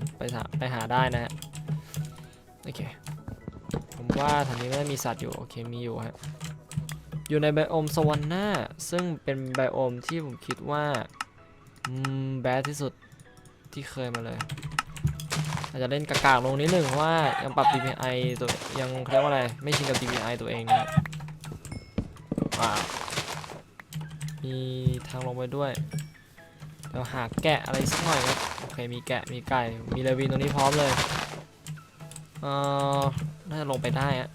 ผมไปหาไปหาได้นะฮะโอเคผมว่าทางนี้น่าจะมีสัตว์อยู่โอเคมีอยู่ฮะอยู่ในไบโอมสวรรค์หน้าซึ่งเป็นไบโอมที่ผมคิดว่าแบดที่สุดที่เคยมาเลย อาจจะเล่นกากๆลงนิดหนึ่งเพราะว่ายังปรับ DPI ตัวยังเรียกว่าอะไรไม่ชินกับ DPI ตัวเองนะว้าวมีทางลงไปด้วยเดี๋ยวหาแกะอะไรสักหน่อยครับ อเคมีแกะมีไก่มีเลวินตรงนี้พร้อมเลยเอ่อน่าจะลงไปได้อะ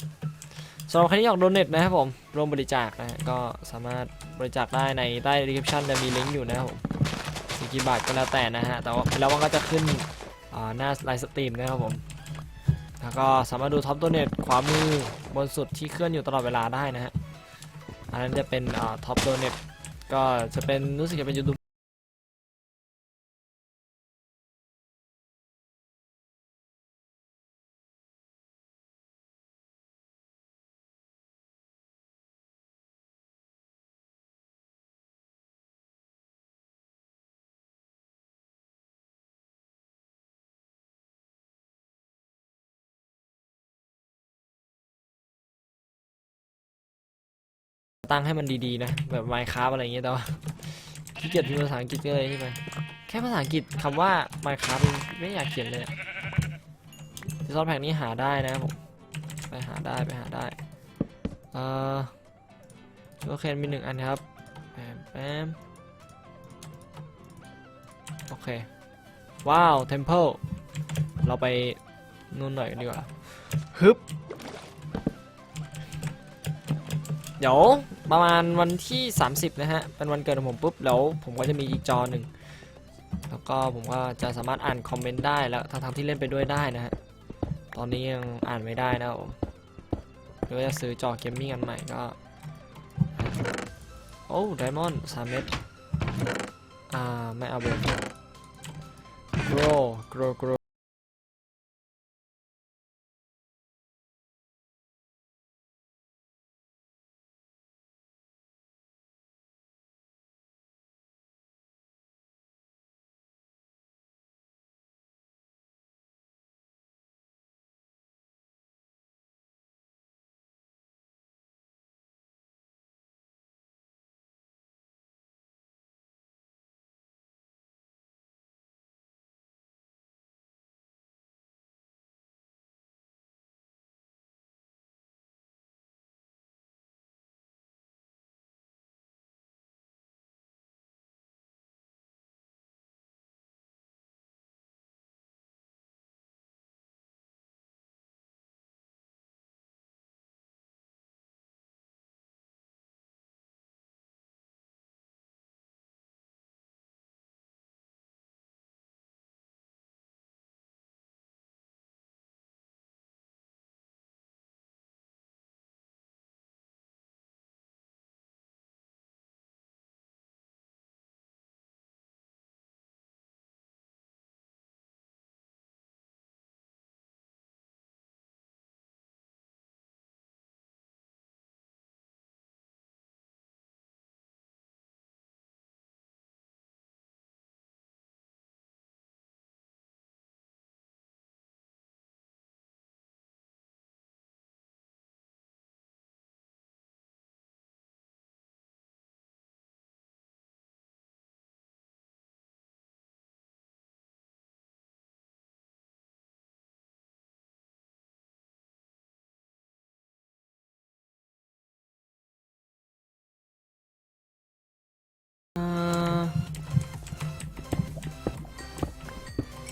สำหรับใครที่อยากโดเน็ตนะครับผมร่วมบริจาคนะฮะก็สามารถบริจาคได้ในใต้ description จะมีลิงก์อยู่นะครับผมมีกี่บาทก็แล้วแต่นะฮะแต่ว่าแล้วมันก็จะขึ้นอ่าหน้าไลฟ์สตรีมนะครับผมแล้วก็สามารถดูท็อปโดเน็ตขวามือบนสุดที่เคลื่อนอยู่ตลอดเวลาได้นะฮะอันนั้นจะเป็นอ่าท็อปโดเน็ตก็จะเป็นรู้สึกจะเป็นยูทูบ ตั้งให้มันดีๆนะ แบบ Minecraft อะไรอย่างเงี้ยแต่ว่าขี้เกียจพิมพ์ภาษาอังกฤษก็เลยนี่ไปแค่ภาษาอังกฤษคำว่า Minecraft ไม่อยากเขียนเลยที่ซอสแพ็กนี้หาได้นะผมไปหาได้ไปหาได้เอ่อโอเคมีหนึ่งอันครับแปมแปมโอเค ว้าว Temple เราไปนู่นหน่อยดีกว่าฮึบเดี๋ยว ประมาณวันที่ 30 นะฮะ เป็นวันเกิดของผมปุ๊บ แล้วผมก็จะมีอีกจอหนึ่ง แล้วก็ผมก็จะสามารถอ่านคอมเมนต์ได้แล้วทั้งๆที่เล่นไปด้วยได้นะฮะ ตอนนี้ยังอ่านไม่ได้นะผมหรือว่าจะซื้อจอเกมมิ่งอันใหม่ก็ โอ้ไดมอนด์สามเม็ด อ่า ไม่เอาเบร์ grow grow grow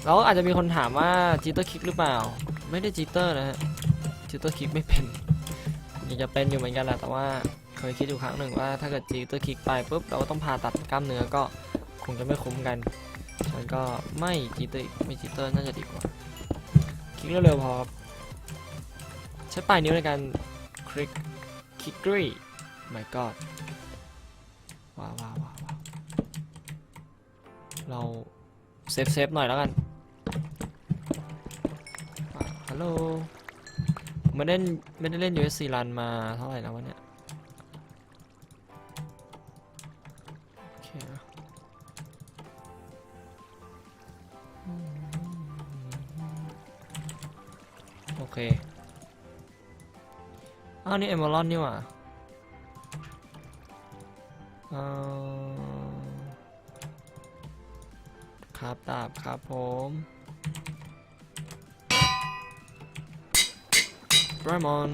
แล้วอาจจะมีคนถามว่าจิตเตอร์คิกหรือเปล่า ไม่ได้จิตเตอร์นะฮะจิตเตอร์คิกไม่เป็นอยากจะเป็นอยู่เหมือนกันแหละแต่ว่าเคยคิดอยู่ครั้งหนึ่งว่าถ้าเกิดจิตเตอร์คิกไปปุ๊บเราก็ต้องผ่าตัดกล้ามเนื้อก็คงจะไม่คุ้มกันฉันก็ไม่จิตเตอร์ไม่จิตเตอร์น่าจะดีกว่าคลิกเร็วๆพอใช้ปลายนิ้วในการคลิกคลิกกรี my god ว้าวว้าวว้าวว้าวเราเซฟเซฟหน่อยแล้วกัน ฮัลโหลไม่ได้เล่นไม่ได้เล่น USC Run มาเท่าไหร่แล้ววะเนี่ย โอเคนะอืมเค อ้าวนี่เอมเมอรอนนี่หว่าเอ่อครับดาบครับผม ไรมอน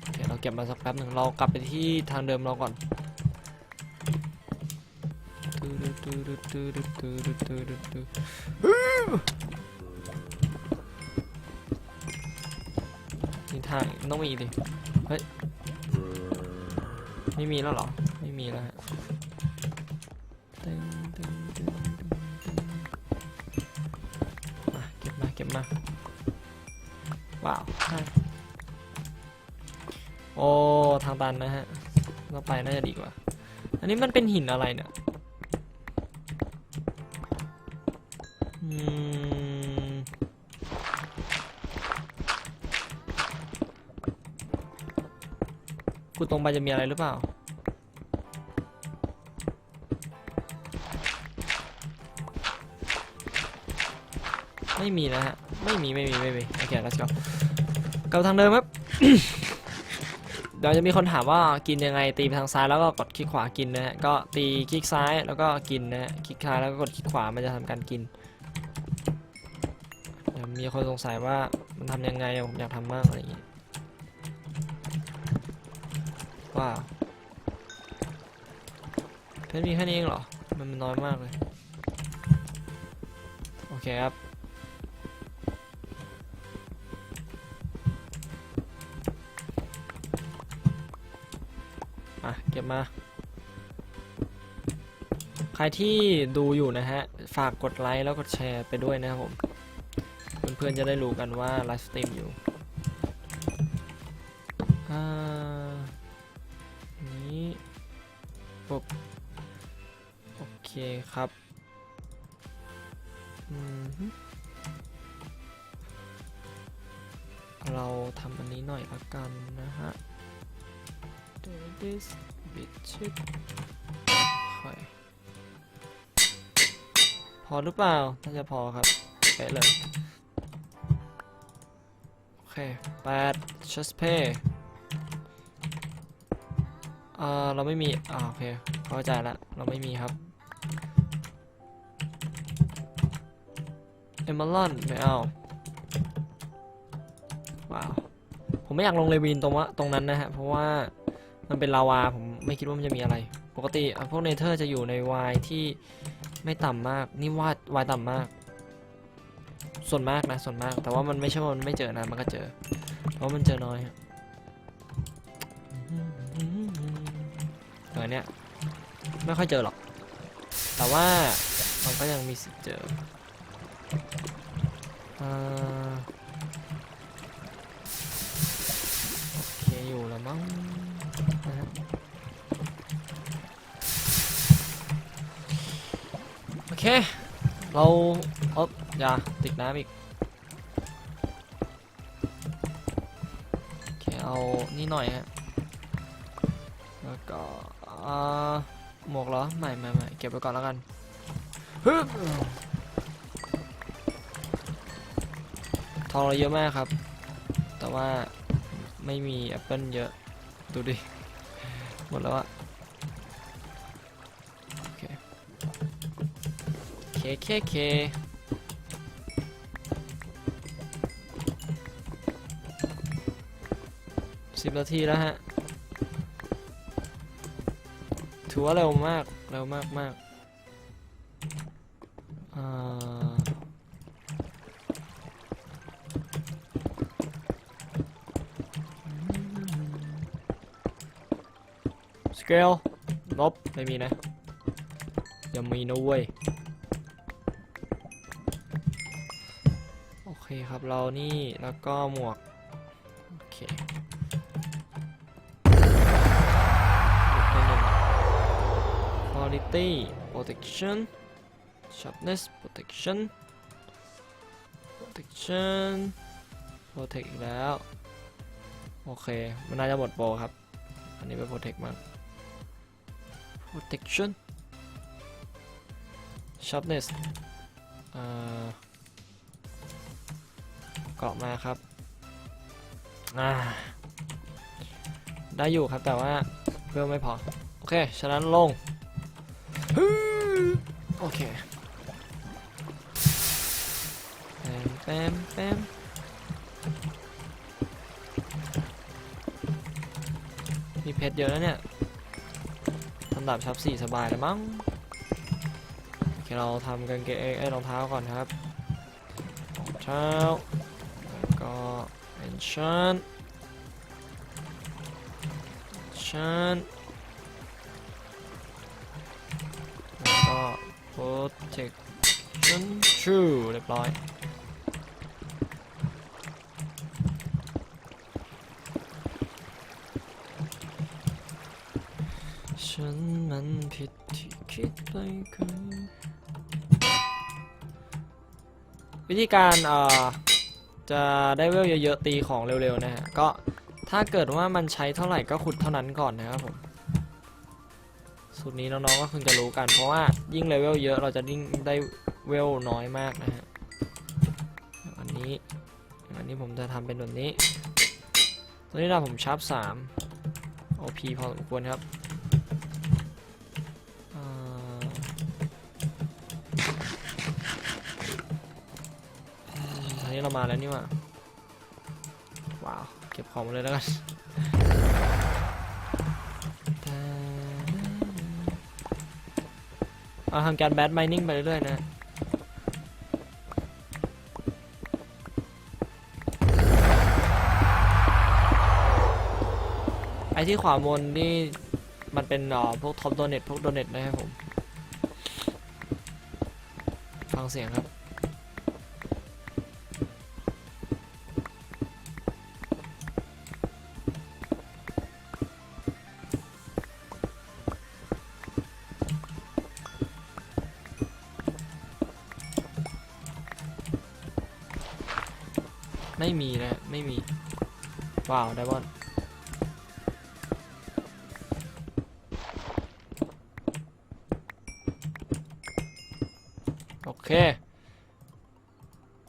โอเคเราเก็บมาสักแป๊บหนึ่งเรากลับไปที่ทางเดิมเราก่อนนี่ทางนต้องมีดิ เฮ้ย ไม่มีแล้วเหรอ ไม่มีแล้วฮะตึงตึงตึงตึงตึงมาเก็บมา เก็บมา ว้าวใช่โอ้ทางตันนะฮะเราไปน่าจะดีกว่า อันนี้มันเป็นหินอะไรเนี่ยอืมกูตรงไปจะมีอะไรหรือเปล่าไม่มีนะฮะ ไม่มีไม่มีไม่มีโอเค let's go กลับทางเดิมครับ เดี๋ยวจะมีคนถามว่ากินยังไงตีไปทางซ้ายแล้วก็กดคลิกขวากินนะฮะก็ตีคลิกซ้ายแล้วก็กินนะฮะคลิกซ้ายแล้วก็กดคลิกขวามันจะทำการกินเดี๋ยวมีคนสงสัยว่ามันทำยังไงอะผมอยากทำมากอะไรอย่างงี้ว้าวเพชรมีแค่นี้เองเหรอมันน้อยมากเลยโอเคครับ มา ใครที่ดูอยู่นะฮะ ฝากกดไลค์แล้วกดแชร์ไปด้วยนะครับผม เพื่อนๆจะได้รู้กันว่าไลฟ์สตรีมอยู่อ่านี้ปุ๊บโอเคครับเราทำอันนี้หน่อยละกันนะฮะ do this chip พอหรือเปล่า น่าจะพอครับเป๊ะเลย โอเคแปด just pay เอ่อเราไม่มีอ่าโอเคเข้าใจละ เราไม่มีครับเอมเมอรอนไม่เอาว้าว ผมไม่อยากลงเลวินตรงว่าตรงนั้นนะฮะ เพราะว่ามันเป็นลาวาผม ไม่คิดว่ามันจะมีอะไร ปกติพวกเนเธอร์จะอยู่ในวายที่ไม่ต่ำมาก นี่วาดวายต่ำมาก ส่วนมากนะ ส่วนมาก แต่ว่ามันไม่ใช่ว่ามันไม่เจอนะ มันก็เจอ เพราะมันเจอน้อยฮะเออเนี่ยไม่ค่อยเจอหรอก แต่ว่ามันก็ยังมีสิทธิ์เจออโอเคอยู่แล้วมั้งนะฮะ เค เราเอ๊บอย่าติดน้ำอีก โอเค เอานี่หน่อยฮะ แล้วก็หมวกเหรอไม่ไม่ไม่เก็บไว้ก่อนแล้วกันฮึทองเราเยอะมากครับ แต่ว่าไม่มีแอปเปิลเยอะ ดูดิ หมดแล้วอะ เคเคเคสิบนาทีแล้วฮะ ถือว่าเร็วมาก เร็วมากมากสเกลลบไม่มีนะยังมีนะเว้ย เคครับเรานี่แล้วก็หมวก โอเคหยุดไปหนึ่ง quality protection sharpness protection protection protect อีกแล้ว โอเค มันน่าจะหมดโปรครับ อันนี้ไป protect มาก protection sharpness อ่า เกาะมาครับอ่าได้อยู่ครับแต่ว่าเพิ่มไม่พอ โอเค ฉะนั้นลง โอเคแปมแปมแปมมีเพชรเยอะแล้วเนี่ยทำดาบชับสี่สบายแล้วมั้งโอเคเราทำกางเกงเอ้ยรองเท้าก่อนครับรองเท้า แล้วก็เป็นชั้นชันแล้วก็ protection shoe เรียบร้อยฉันมันผิดที่คิดไปคือวิธีการเอ่อ จะได้เวลเยอะๆตีของเร็วๆนะฮะก็ถ้าเกิดว่ามันใช้เท่าไหร่ก็ขุดเท่านั้นก่อนนะครับผมสูตรนี้น้องๆก็คงจะรู้กัน เพราะว่ายิ่งเลเวลเยอะเราจะยิ่งได้เวลน้อยมากนะฮะอันนี้อันนี้ผมจะทำเป็นแบบนี้ ตัวนี้เราผมชาร์ปสาม OP พอสมควรครับ นี้เรามาแล้วนี่ว่าว้าว เก็บของมาเลยแล้วกันเอาทำการแบดไมนิ่งไปเรื่อยๆนะไอที่ขวาบนนี่มันเป็นเอ่อพวกท็อปโดเน็ตพวกโดเน็ตนะครับผม ฟังเสียงครับ ว้าวไดบอนด์โอเค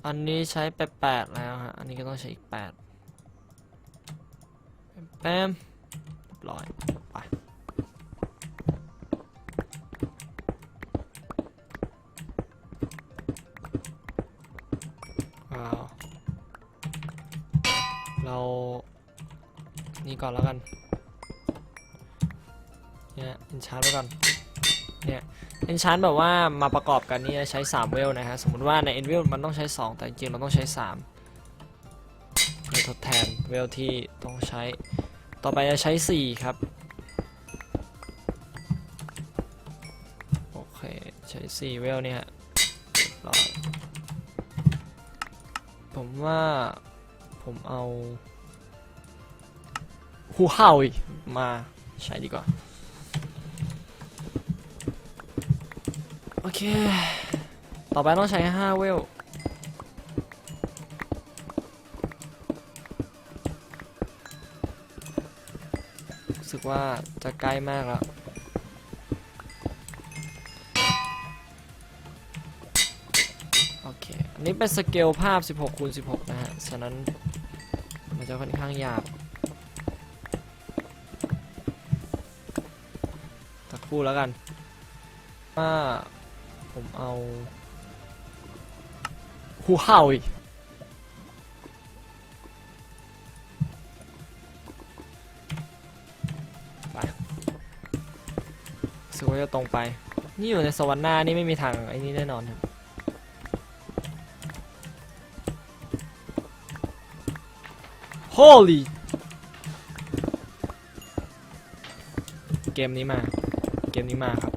อันนี้ใช้ไปแปดแล้วฮะ อันนี้ก็ต้องใช้อีกแปดแปม นี่ก่อนแล้วกัน เนี่ยเอนชาร์ไว้ก่อน เนี่ยเอนชาร์แบบว่ามาประกอบกันนี่จะใช้ 3 เวลนะฮะ สมมติว่าใน End เวลมันต้องใช้ 2 แต่จริงเราต้องใช้ 3 เพื่อทดแทนเวลที่ต้องใช้ ต่อไปจะใช้ 4 ครับ โอเค ใช้ 4 เวลเนี่ยฮะเรียบร้อยผมว่าผมเอา หูเห่ามาใช้ดีกว่า โอเค ต่อไปต้องใช้5เวลรู้สึกว่าจะใกล้มากแล้วโอเค อันนี้เป็นสเกลภาพ 16คูณ16 นะฮะ ฉะนั้นมันจะค่อนข้างยาบ คู่แล้วกัน ว่าผมเอาหูเห่าอีกไปสึกว่าจะตรงไป นี่อยู่ในสวรรค์หน้านี่ไม่มีทางไอ้นี่แน่นอนครับ Holy เกมนี้มา เกมนี้มาครับ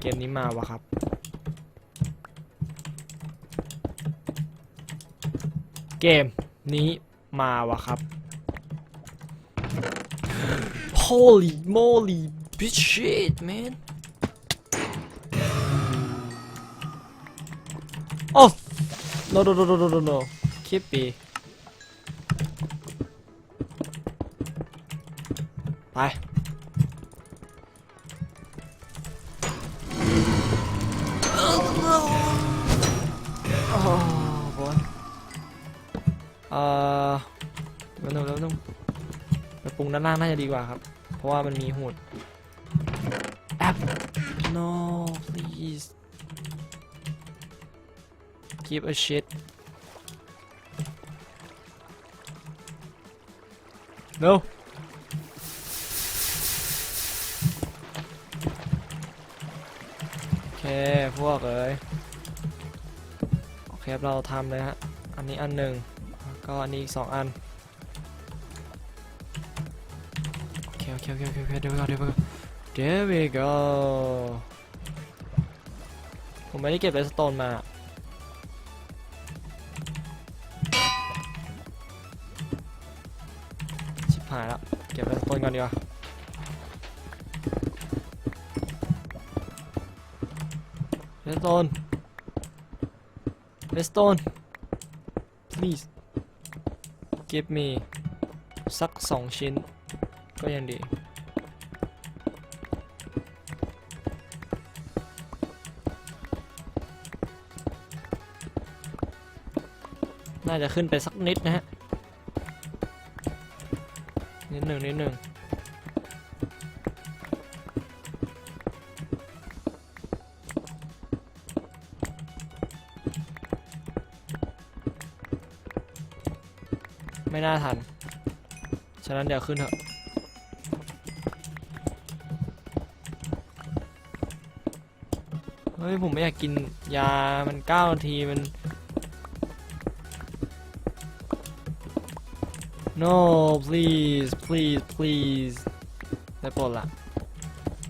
เกมนี้มาวะครับ เกมนี้มาวะครับ Holy moly bitch shit man Oh no no no no no no no keep me ไป ด้านล่างน่าจะดีกว่าครับ เพราะว่ามันมีหูดแอป no please give a shit no โอเค พวกเอ้ยโอเคเราทำเลยฮะ อันนี้อันหนึ่งก็อันนี้อีกสองอัน โอเคโอเคโอเคโอเคโอเคเดี๋ยวไปก่อนเดี๋ยวก่อน There we go ผมไม่ได้เก็บเลสโตนมาชิบหายแล้วเก็บเลสโตนก่อนดีกว่าเลสโตนเลสโตน please give me สักสองชิ้น ก็ยังดี น่าจะขึ้นไปสักนิดนะฮะ นิดหนึ่งนิดหนึ่งไม่น่าทัน ฉะนั้นเดี๋ยวขึ้นเถอะ เฮ้ยผมไม่อยากกินยา มันเก้านาทีมัน no please please please ได้โปรดละ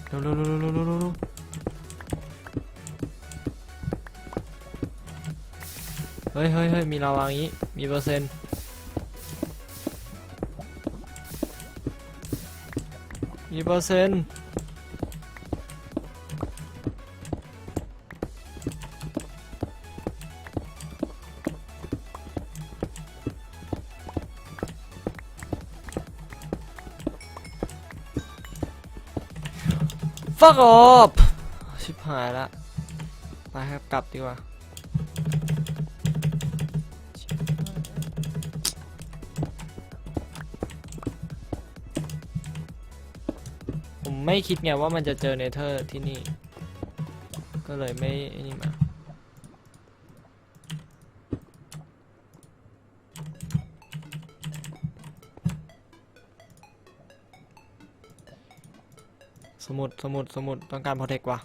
เร็วเร็วเร็วเร็วเร็วเร็วเฮ้ยเฮ้ยเฮ้ยมีลาวางี้ มีเปอร์เซ็นต์มีเปอร์เซ็นต์ fuck off ชิบหายละไปครับกลับดีกว่าผมไม่คิดไงว่ามันจะเจอเนเธอร์ที่นี่ ก็เลยไม่นี่มา มุดสมุดสมุดต้องการโปรเทคว่ะ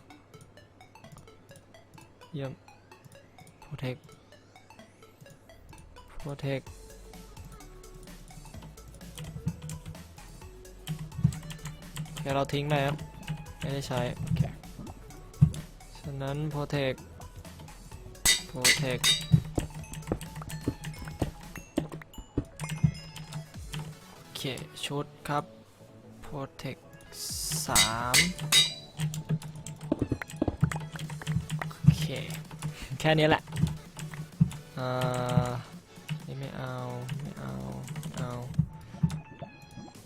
เยี่ยมโปรเทคโปรเทคโอเคเราทิ้งเลยครับไม่ได้ใช้โอเคฉะนั้นโปรเทคโปรเทคโอเคชุดครับโปรเทค สามโอเค แค่นี้แหละอ่านี่ไม่เอา ไม่เอาไม่เอา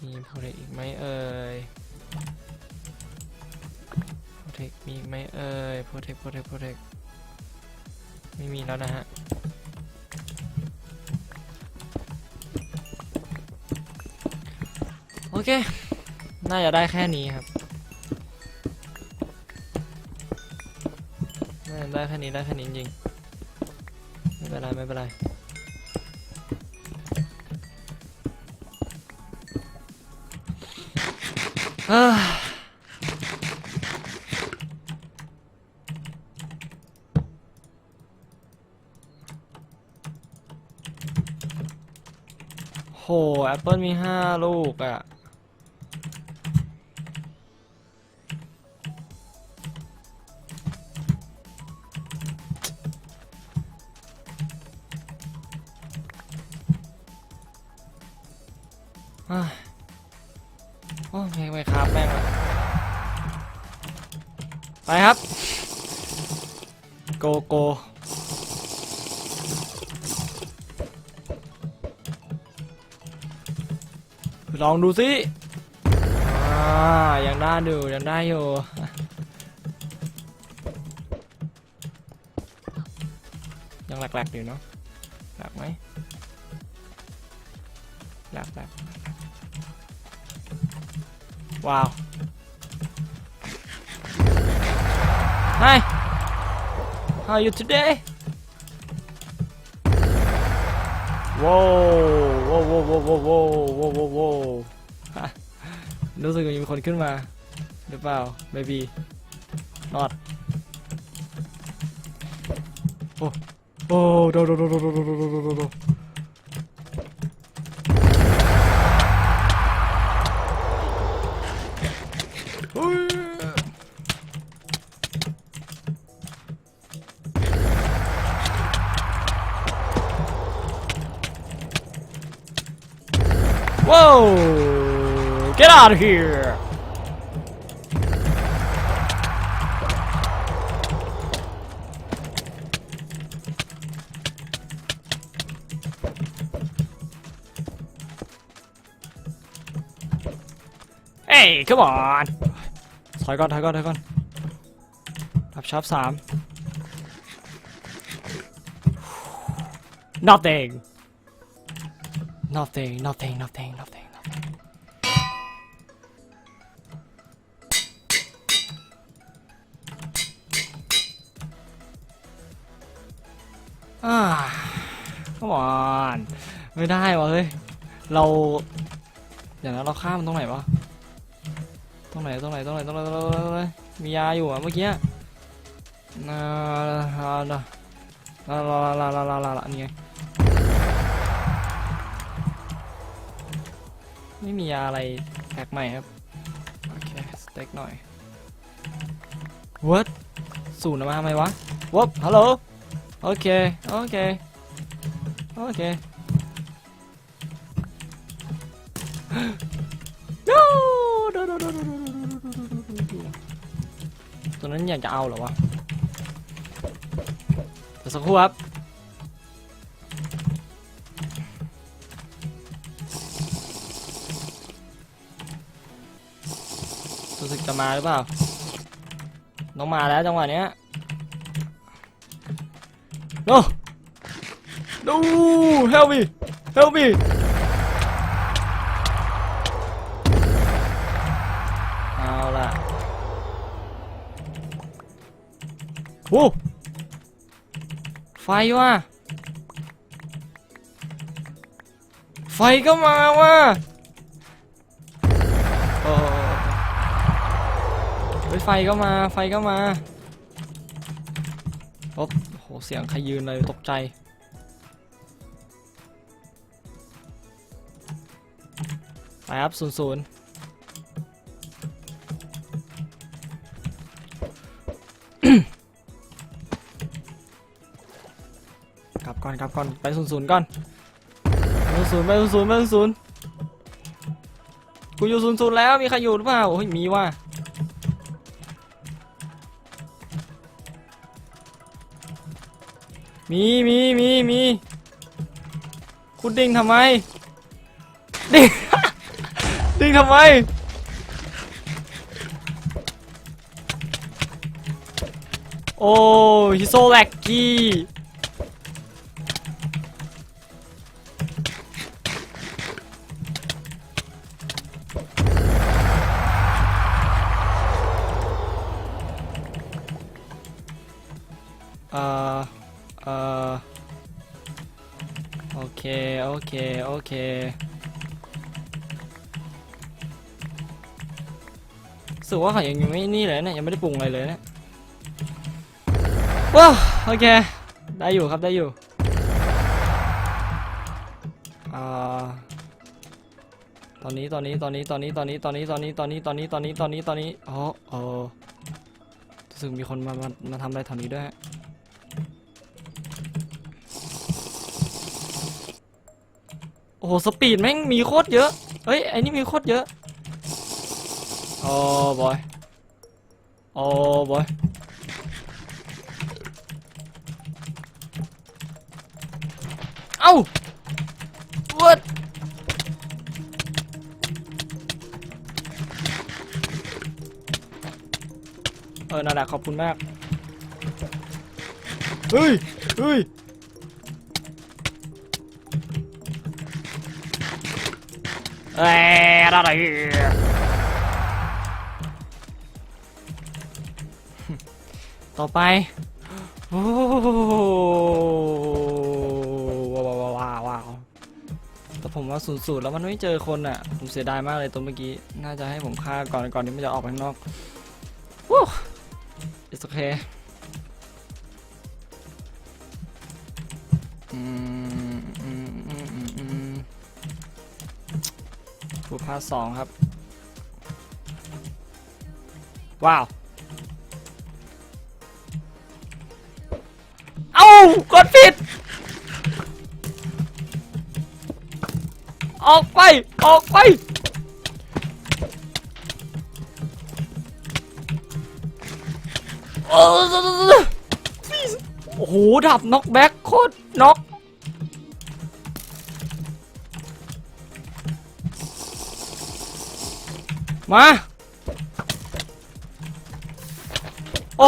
มีโปรเทคอีกไหมเอ่ยโปรเทคมีอีกไหมเอ่ยโปรเทคโปรเทคโปรเทคไม่มีแล้วนะฮะโอเค น่าจะได้แค่นี้ครับน่าจะได้แค่นี้ได้แค่นี้จริงๆไม่เป็นไรไม่เป็นไรเอ้อโหแอปเปิลมีห้าลูกอะ่ะ องดูสิอ่ายังได้อยู่ยังได้อยู่ยังหลักๆอยู่เนาะหลักไหมแลบแลบว้าว Hi How are you today ว้าวว้าวว้าวว้าวว้าวว้าวว้าวว้าวฮะรู้สึกว่ามีคนขึ้นมา หรือเปล่า maybe not โอ้โอ้โดโดโดโดโดโดโดโด out of here! Hey, come on! ถอยก่อนถอยก่อนถอยก่อนทับชับสาม Nothing! Nothing, nothing, nothing, nothing, ่อนไม่ได้วะเฮ้ย เราอย่างนั้นเราข้ามันตรงไหนวะตรงไหนตรงไหนตรงไหนตรงไหนมียาอยู่อะเมื่อกี้นาลาลาลาลาลาลาลานี่ไงไม่มียาอะไรแพ็กใหม่ครับ โอเค สเต็กหน่อย what ศูนย์มาทำไมวะวบฮัลโหล โอเค โอเค โอเค no no no no no no no ตัวนั้นอยากจะเอาเหรอวะสักครู่ครับรู้สึกจะมาหรือเปล่า น้องมาแล้วจังหวะเนี้ย โนดู help me help me เอาล่ะโอ้ไฟว่ะ ไฟก็มาว่ะโอ้เฮ้ยไฟก็มา ไฟก็มาโอ้โห เสียงใครยืนเลยตกใจ ไปครับศูนย์ศูนย์กลับก่อนกลับก่อนไปศูนย์ศูนย์ก่อนไปศูนย์ไปศูนย์ศูนย์ไปศูนย์ศูนย์กูอยู่ศูนย์ศูนย์แล้วมีใครอยู่หรือเปล่าโอ้ยมีว่ะมีมีมีมีคุณดิ้งทำไมดิ้งดิ้ง ทำไม โอ้ฮิโซแลกกี้เอ่อเอ่อโอเค โอเค โอเค กว่าเขายังไม่นี่เลยเนี่ยยังไม่ได้ปรุงอะไรเลยเนี่ยว้าวโอเค ได้อยู่ครับได้อยู่อ่าตอนนี้ตอนนี้ตอนนี้ตอนนี้ตอนนี้ตอนนี้ตอนนี้ตอนนี้ตอนนี้ตอนนี้ตอนนี้ตอนนี้อ๋อเออรู้สึกมีคนมามามาทำอะไรแถวนี้ด้วยฮะโอ้โหสปีดแม่งมีโคตรเยอะเฮ้ยไอ้นี่มีโคตรเยอะ Oh boy. Oh boy. Ow! What? Ờ, nào đã, ขอบคุณมาก เฮ้ย เฮ้ย เอ้ยอะไร ต่อไป โอ้ว้าวว้าวว้าวแต่ผมว่าศูนย์ศูนย์แล้วมันไม่เจอคนอะ ผมเสียดายมากเลยตัวเมื่อกี้ น่าจะให้ผมฆ่าก่อนก่อนที่มันจะออกไปข้างนอกวู้ it's okay อืมอืมอืมอืมอืมฟูพาสองครับ ว้าว กดผิด ออกไป ออกไปโอ้โอ้โหดับน็อกแบ็คโคตรน็อกมา โอ้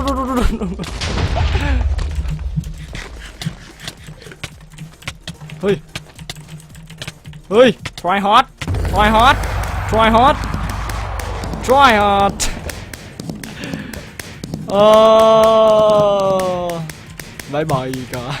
no no no no no no no เฮ้ย เฮ้ย try hard try hard try hard try hard เออบายบายกัน ờ.